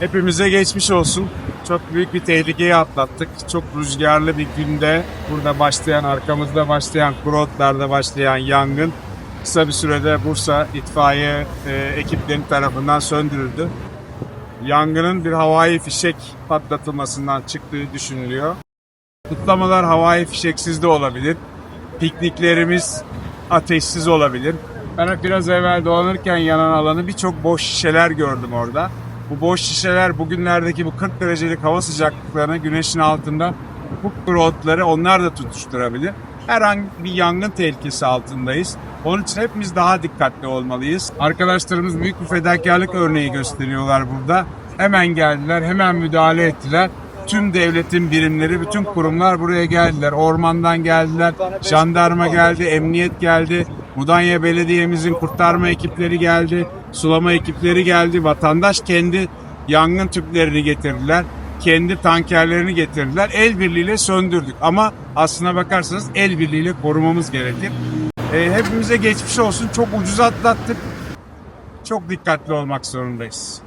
Hepimize geçmiş olsun. Çok büyük bir tehlikeyi atlattık. Çok rüzgarlı bir günde burada başlayan, arkamızda başlayan, Kurotlar'da başlayan yangın kısa bir sürede Bursa itfaiye e, ekipleri tarafından söndürüldü. Yangının bir havai fişek patlatılmasından çıktığı düşünülüyor. Kutlamalar havai fişeksiz de olabilir. Pikniklerimiz ateşsiz olabilir. Ben biraz evvel dolanırken yanan alanı birçok boş şişeler gördüm orada. Bu boş şişeler bugünlerdeki bu 40 derecelik hava sıcaklıklarına güneşin altında bu kurotları onlar da tutuşturabilir. Her an bir yangın tehlikesi altındayız. Onun için hepimiz daha dikkatli olmalıyız. Arkadaşlarımız büyük bir fedakarlık örneği gösteriyorlar burada. Hemen geldiler, hemen müdahale ettiler. Tüm devletin birimleri, bütün kurumlar buraya geldiler. Ormandan geldiler, jandarma geldi, emniyet geldi. Mudanya Belediye'mizin kurtarma ekipleri geldi, sulama ekipleri geldi. Vatandaş kendi yangın tüplerini getirdiler. Kendi tankerlerini getirdiler. El birliğiyle söndürdük. Ama aslına bakarsanız el birliğiyle korumamız gerekir. E, hepimize geçmiş olsun. Çok ucuz atlattık. Çok dikkatli olmak zorundayız.